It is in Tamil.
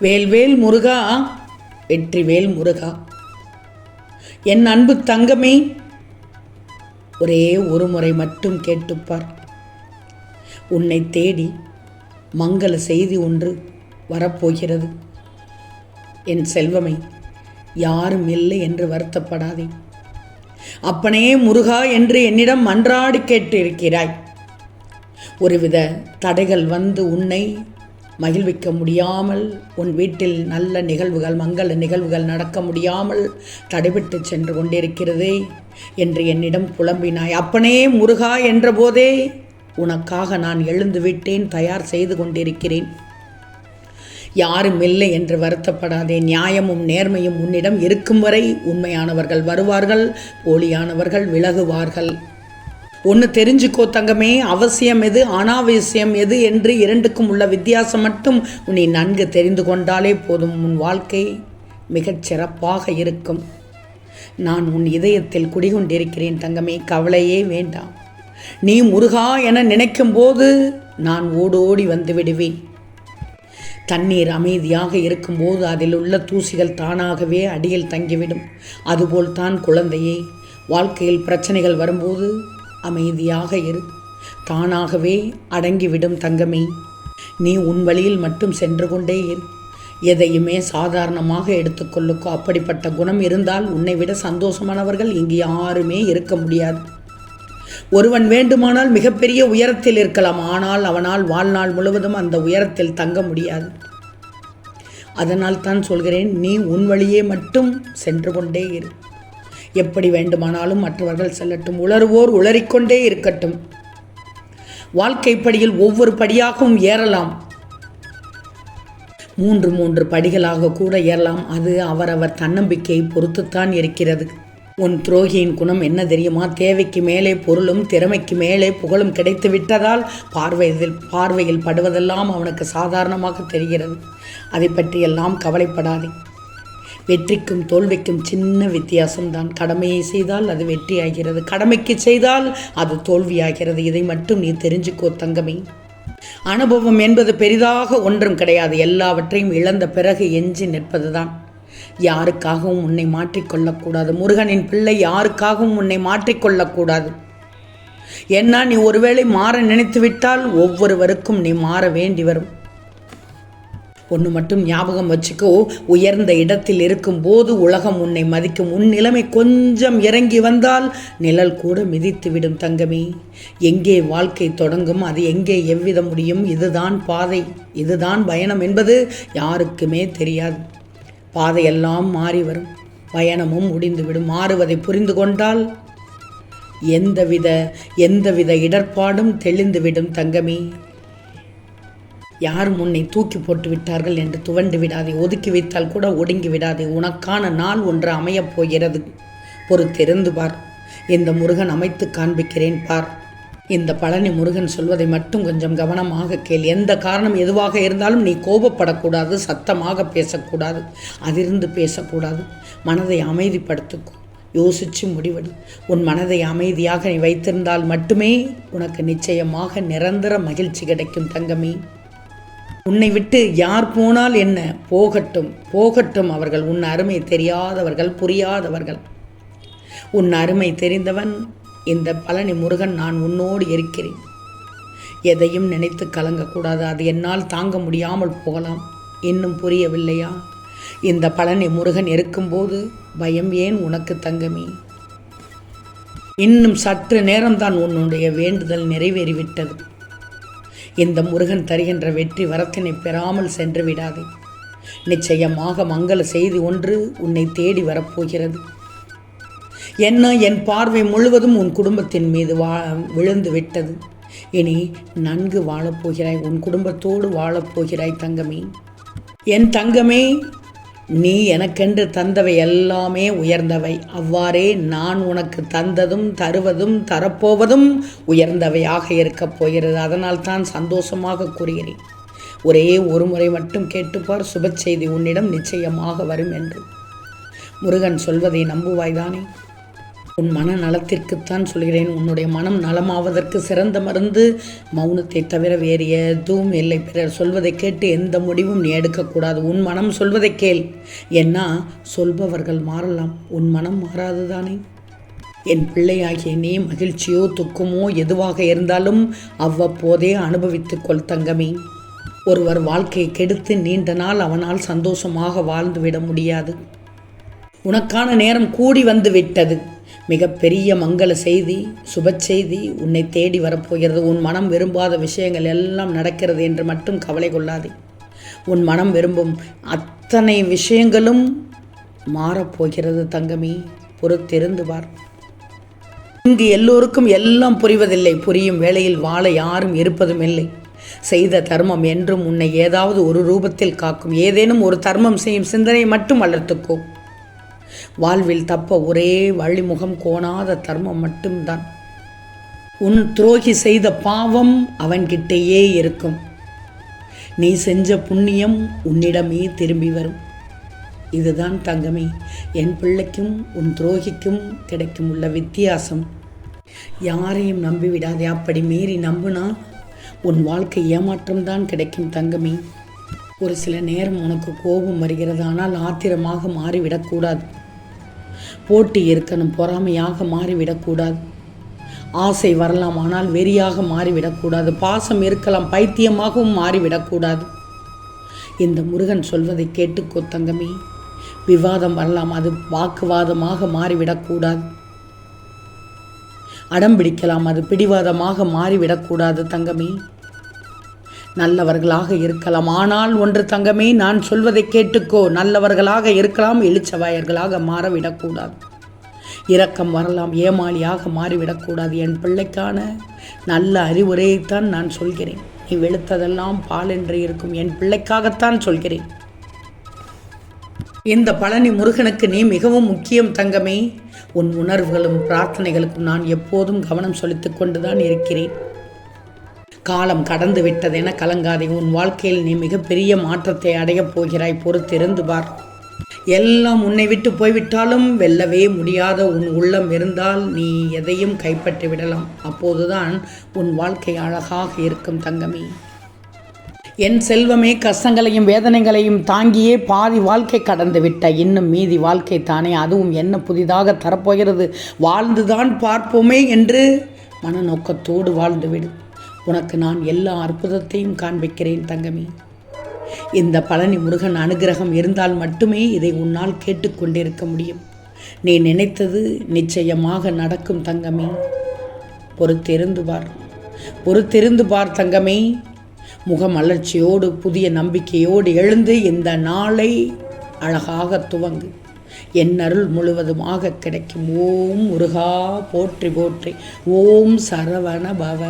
வேல்வேல் முருகா வெற்றிவேல் முருகா. என் அன்பு தங்கமே ஒரே ஒரு முறை மட்டும் கேட்டுப்பார். உன்னை தேடி மங்கள செய்தி ஒன்று வரப்போகிறது. என் செல்வமை யாரும் இல்லை என்று வருத்தப்படாதே. அப்பனே முருகா என்று என்னிடம் மன்றாடி கேட்டிருக்கிறாய். ஒருவித தடைகள் வந்து உன்னை மகிழ்விக்க முடியாமல் உன் வீட்டில் நல்ல நிகழ்வுகள் மங்கள நிகழ்வுகள் நடக்க முடியாமல் தடைபட்டு சென்று கொண்டிருக்கிறதே என்று என்னிடம் புலம்பினாய். அப்பனே முருகா என்றபோதே உனக்காக நான் எழுந்து விட்டேன் தயார் செய்து கொண்டிருக்கிறேன். யாரும் இல்லை என்று வருத்தப்படாதே. நியாயமும் நேர்மையும் உன்னிடம் இருக்கும் வரை உண்மையானவர்கள் வருவார்கள் போலியானவர்கள் விலகுவார்கள். ஒன்று தெரிஞ்சுக்கோ தங்கமே அவசியம் எது அனாவசியம் எது என்று இரண்டுக்கும் உள்ள வித்தியாசம் மட்டும் உன்னை நன்கு தெரிந்து கொண்டாலே போதும். உன் வாழ்க்கை மிகச் சிறப்பாக இருக்கும். நான் உன் இதயத்தில் குடிகொண்டிருக்கிறேன் தங்கமே கவலையே வேண்டாம். நீ முருகா என நினைக்கும் போது நான் ஓடோடி வந்து விடுவேன். தண்ணீர் அமைதியாக இருக்கும்போது அதில் உள்ள தூசிகள் தானாகவே அடியில் தங்கிவிடும். அதுபோல் தான் குழந்தையே வாழ்க்கையில் பிரச்சனைகள் வரும்போது அமைதியாக இரு. தானாகவே அடங்கிவிடும் தங்கமே. நீ உன் வழியில் மட்டும் சென்று கொண்டே இரு. எதையுமே சாதாரணமாக எடுத்துக்கொள்ளுக்கோ அப்படிப்பட்ட குணம் இருந்தால் உன்னை விட சந்தோஷமானவர்கள் இங்கு யாருமே இருக்க முடியாது. ஒருவன் வேண்டுமானால் மிகப்பெரிய உயரத்தில் இருக்கலாம். ஆனால் அவனால் வாழ்நாள் முழுவதும் அந்த உயரத்தில் தங்க முடியாது. அதனால் தான் சொல்கிறேன் நீ உன் வழியே மட்டும் சென்று கொண்டே இரு. எப்படி வேண்டுமானாலும் மற்றவர்கள் செல்லட்டும். உளறுவோர் உளறிக்கொண்டே இருக்கட்டும். வாழ்க்கை படியில் ஒவ்வொரு படியாகவும் ஏறலாம். மூன்று மூன்று படிகளாக கூட ஏறலாம். அது அவரவர் தன்னம்பிக்கையை பொறுத்துத்தான் இருக்கிறது. உன் துரோகியின் குணம் என்ன தெரியுமா? தேவைக்கு மேலே பொருளும் திறமைக்கு மேலே புகழும் கிடைத்து விட்டதால் பார்வையில் பார்வையில் படுவதெல்லாம் அவனுக்கு சாதாரணமாக தெரிகிறது. அதை பற்றியெல்லாம் கவலைப்படாதே. வெற்றிக்கும் தோல்விக்கும் சின்ன வித்தியாசம்தான். கடமையை செய்தால் அது வெற்றியாகிறது. கடமைக்கு செய்தால் அது தோல்வியாகிறது. இதை மட்டும் நீ தெரிஞ்சுக்கோ தங்கமே. அனுபவம் என்பது பெரிதாக ஒன்றும் கிடையாது. எல்லாவற்றையும் இழந்த பிறகு எஞ்சி நிற்பதுதான். யாருக்காகவும் உன்னை மாற்றிக்கொள்ளக்கூடாது முருகனின் பிள்ளை யாருக்காகவும் உன்னை மாற்றிக்கொள்ளக்கூடாது ஏன்னா நீ ஒருவேளை மாற நினைத்து விட்டால் ஒவ்வொருவருக்கும் நீ மாற வேண்டி வரும். ஒன்று மட்டும் ஞாபகம் வச்சுக்கோ. உயர்ந்த இடத்தில் இருக்கும்போது உலகம் உன்னை மதிக்கும். உன் நிலைமை கொஞ்சம் இறங்கி வந்தால் நிழல் கூட மிதித்துவிடும் தங்கமே. எங்கே வாழ்க்கை தொடங்கும் அது எங்கே எவ்வித முடியும்? இதுதான் பாதை. இதுதான் பயணம் என்பது யாருக்குமே தெரியாது. பாதையெல்லாம் மாறி வரும். பயணமும் முடிந்துவிடும் மாறுவதை புரிந்து கொண்டால் எந்தவித எந்தவித இடர்பாடும் தெளிந்துவிடும் தங்கமே. யாரும் உன்னை தூக்கி போட்டு விட்டார்கள் என்று துவண்டு விடாதே. ஒதுக்கி வைத்தால் கூட ஒடுங்கி விடாதே. உனக்கான நாள் ஒன்று அமையப் போகிறது. பொறுத்திருந்து பார். இந்த முருகன் அமைத்து காண்பிக்கிறேன் பார். இந்த பழனி முருகன் சொல்வதை மட்டும் கொஞ்சம் கவனமாக கேள். எந்த காரணம் எதுவாக இருந்தாலும் நீ கோபப்படக்கூடாது சத்தமாக பேசக்கூடாது அதிர்ந்து பேசக்கூடாது. மனதை அமைதிப்படுத்திக்கோ. யோசிச்சு முடிவெடு. உன் மனதை அமைதியாக நீ வைத்திருந்தால் மட்டுமே உனக்கு நிச்சயமாக நிரந்தர மகிழ்ச்சி கிடைக்கும் தங்கமே. உன்னை விட்டு யார் போனால் என்ன? போகட்டும் போகட்டும் அவர்கள். உன் அருமை தெரியாதவர்கள் புரியாதவர்கள். உன் அருமை தெரிந்தவன் இந்த பழனி முருகன். நான் உன்னோடு இருக்கிறேன். எதையும் நினைத்து கலங்கக்கூடாது. அது என்னால் தாங்க முடியாமல் போகலாம். இன்னும் புரியவில்லையா? இந்த பழனி முருகன் இருக்கும்போது பயம் ஏன் உனக்கு தங்கமே? இன்னும் சற்று நேரம்தான் உன்னுடைய வேண்டுதல் நிறைவேறிவிட்டது. இந்த முருகன் தருகின்ற வெற்றி வரத்தினை பெறாமல் சென்று விடாதே. நிச்சயமாக மங்கள செய்தி ஒன்று உன்னை தேடி வரப்போகிறது. என்ன என் பார்வை முழுவதும் உன் குடும்பத்தின் மீது வா விழுந்து விட்டது. இனி நன்கு வாழப்போகிறாய் உன் குடும்பத்தோடு வாழப்போகிறாய் தங்கமே. என் தங்கமே நீ எனக்கென்று தந்தவை எல்லாமே உயர்ந்தவை. அவ்வாறே நான் உனக்கு தந்ததும் தருவதும் தரப்போவதும் உயர்ந்தவையாக இருக்கப் போகிறது. அதனால் தான் சந்தோஷமாக கூறுகிறேன். ஒரே ஒரு முறை மட்டும் கேட்டுப்பார். சுப செய்தி உன்னிடம் நிச்சயமாக வரும் என்று. முருகன் சொல்வதை நம்புவாய்தானே? உன் மன நலத்திற்குத்தான் சொல்கிறேன். உன்னுடைய மனம் நலமாவதற்கு சிறந்த மருந்து. மௌனத்தை தவிர வேறு எதுவும் இல்லை. பிறர் சொல்வதை கேட்டு எந்த முடிவும் நீ எடுக்கக்கூடாது. உன் மனம் சொல்வதை கேள். ஏன்னா சொல்பவர்கள் மாறலாம். உன் மனம் மாறாது தானே? என் பிள்ளையாகிய நீ மகிழ்ச்சியோ துக்கமோ எதுவாக இருந்தாலும் அவ்வப்போதே அனுபவித்துக் கொள் தங்கமே. ஒருவர் வாழ்க்கையை கெடுத்து நீண்ட நாள் அவனால் சந்தோஷமாக வாழ்ந்துவிட முடியாது. உனக்கான நேரம் கூடி வந்து விட்டது மிகப்பெரிய மங்கள செய்தி சுப செய்தி உன்னை தேடி வரப்போகிறது. உன் மனம் விரும்பாத விஷயங்கள் எல்லாம் நடக்கிறது என்று மட்டும் கவலை கொள்ளாதே. உன் மனம் விரும்பும் அத்தனை விஷயங்களும் மாறப்போகிறது தங்கமி. பொறுத்திருந்து பார். இங்கு எல்லோருக்கும் எல்லாம் புரிவதில்லை. புரியும் வேளையில் வாழ யாரும் இருப்பதும் இல்லை. செய்த தர்மம் என்றும் உன்னை ஏதாவது ஒரு ரூபத்தில் காக்கும். ஏதேனும் ஒரு தர்மம் செய்யும் சிந்தனை மட்டும் வளர்த்துக்கோ. வாழ்வில் தப்ப ஒரே வழிமுகம் கோணாத தர்மம் மட்டும்தான். உன் துரோகி செய்த பாவம் அவன்கிட்டேயே இருக்கும். நீ செஞ்ச புண்ணியம் உன்னிடமே திரும்பி வரும். இதுதான் தங்கமே என் பிள்ளைக்கும் உன் துரோகிக்கும் கிடைக்கும் உள்ள வித்தியாசம். யாரையும் நம்பிவிடாதே அப்படி மீறி நம்புனா உன் வாழ்க்கை ஏமாற்றம்தான் கிடைக்கும் தங்கமே. ஒரு சில நேரம் உனக்கு கோபம் வருகிறது ஆனால் ஆத்திரமாக மாறிவிடக்கூடாது. போட்டி இருக்கணும். பொறாமையாக மாறிவிடக்கூடாது. ஆசை வரலாம் ஆனால் வெறியாக மாறிவிடக்கூடாது. பாசம் இருக்கலாம் பைத்தியமாகவும் மாறிவிடக்கூடாது. இந்த முருகன் சொல்வதை கேட்டுக்கோ தங்கமே. விவாதம் வரலாம் அது வாக்குவாதமாக மாறிவிடக்கூடாது. அடம் பிடிக்கலாம் அது பிடிவாதமாக மாறிவிடக்கூடாது தங்கமே. நல்லவர்களாக இருக்கலாம். ஆனால் ஒன்று தங்கமே நான் சொல்வதை கேட்டுக்கோ. நல்லவர்களாக இருக்கலாம் எழுச்சவாயர்களாக மாறவிடக்கூடாது. இரக்கம் வரலாம் ஏமாளியாக மாறிவிடக்கூடாது. என் பிள்ளைக்கான நல்ல அறிவுரையைத்தான் நான் சொல்கிறேன். நீ வெளுத்ததெல்லாம் பால் என்று இருக்கும். என் பிள்ளைக்காகத்தான் சொல்கிறேன். இந்த பழனி முருகனுக்கு நீ மிகவும் முக்கியம் தங்கமே. உன் உணர்வுகளும் பிரார்த்தனைகளுக்கும் நான் எப்போதும் கவனம் செலுத்திக் கொண்டுதான் இருக்கிறேன். காலம் கடந்து விட்டதென கலங்காதே. உன் வாழ்க்கையில் நீ மிகப்பெரிய மாற்றத்தை அடையப் போகிறாய். பொறுத்திருந்து பார். எல்லாம் உன்னை விட்டு போய்விட்டாலும் வெல்லவே முடியாத உன் உள்ளம் இருந்தால் நீ எதையும் கைப்பற்றி விடலாம். அப்போதுதான் உன் வாழ்க்கை அழகாக இருக்கும் தங்கமே. என் செல்வமே கஷ்டங்களையும் வேதனைகளையும் தாங்கியே பாதி வாழ்க்கை கடந்து விட்ட. இன்னும் மீதி வாழ்க்கை தானே. அதுவும் என்ன புதிதாக தரப்போகிறது? வாழ்ந்துதான் பார்ப்போமே என்று மனநோக்கத்தோடு வாழ்ந்துவிடு. உனக்கு நான் எல்லா அற்புதத்தையும் காண்பிக்கிறேன் தங்கமே. இந்த பழனி முருகன் அனுகிரகம் இருந்தால் மட்டுமே இதை உன்னால் கேட்டுக்கொண்டிருக்க முடியும். நீ நினைத்தது நிச்சயமாக நடக்கும் தங்கமே. பொறுத்திருந்து பார். பொறுத்திருந்து பார் தங்கமே. முகமலர்ச்சியோடு புதிய நம்பிக்கையோடு எழுந்து இந்த நாளை அழகாக துவங்கு. என் அருள் முழுவதுமாக கிடைக்கும். ஓம் முருகா போற்றி போற்றி. ஓம் சரவண பவ.